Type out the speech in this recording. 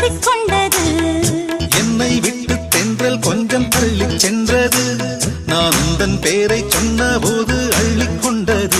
கொண்டது. என்னை விட்டு தென்றல் கொஞ்சம் தள்ளி சென்றது. நான் உந்தன் பேரை சொன்ன போது அள்ளிக்கொண்டது